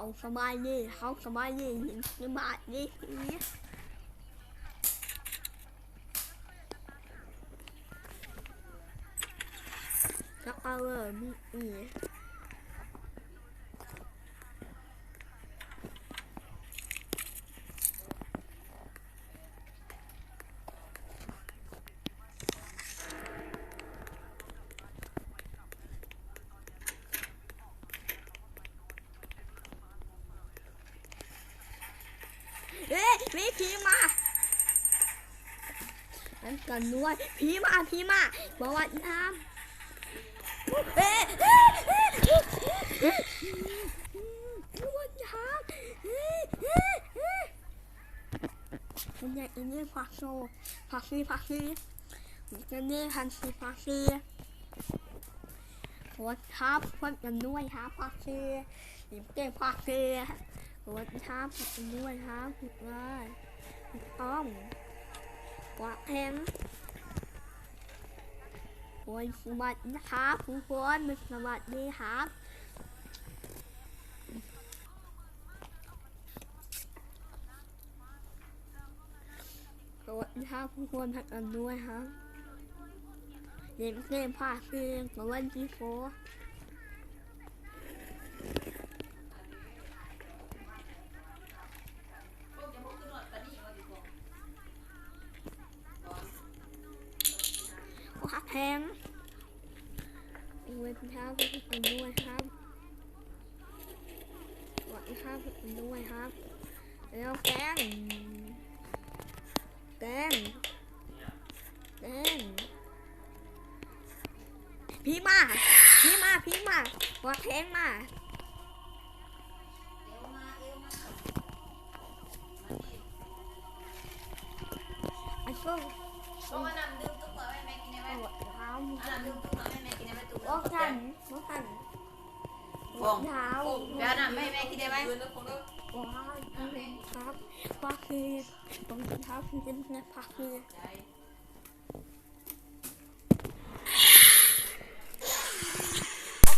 เขาสบายดีเขาสบายดีหญิงสบายดีผีก็เอาเลยมีอี กเฮ้ยมีผีมาอันกันด้วยผีมาผีมาบอกว่าทำเฮ้ยเฮ้ยเฮ้ยเฮ้ยเฮ้ยบอกว่าทำเฮ้ยเฮ้ยเฮ้ยมันอยากอินเดียผักโซผักซีผักซีมันจะเนี่ยพันซีผักซีหัวทับคนกันด้วยฮะผักซีหยิบเก็บผักซี วัสดีครับผมด้วยครับผิดเลยถูกต้องกว่าแพงโอ้ยสวัสดีครับทุกคนสวัสดีครับสวัสดีครับทุกคนทักกันด้วยครับเล่นเกมภาเกมกับวันที่โฟร์ ก็หักแพงเว้นเท้าก็ทุกคนด้วยครับสวัสดีครับทุกคนด้วยครับ แล้วแกงแกงแกงพี่มา พี่มา พี่มาว่าแพงมาไอ้ส้มเพราะว่านำดื่มตุ๊กเหมือนแม่ กินได้ไหมปวดเท้าอันนำดื่มตุ๊กเหมือนแม่กินได้ไหมตุ๊กโอ้ขันโอ้ขันปวดเท้าเดี๋ยวนำให้แม่กินได้ไหมว้าวครับพักคือตรงเท้าคือเป็นไงพักคือ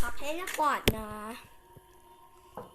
ขับให้แล้วกอดนะ